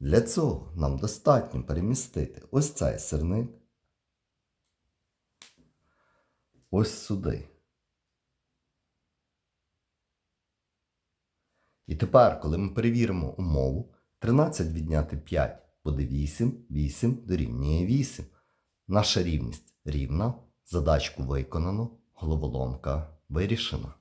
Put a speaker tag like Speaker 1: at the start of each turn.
Speaker 1: Для цього нам достатньо перемістити ось цей сирник ось сюди. І тепер, коли ми перевіримо умову, 13 відняти 5 буде 8, 8 дорівнює 8. Наша рівність рівна, задачку виконано, головоломка вирішена.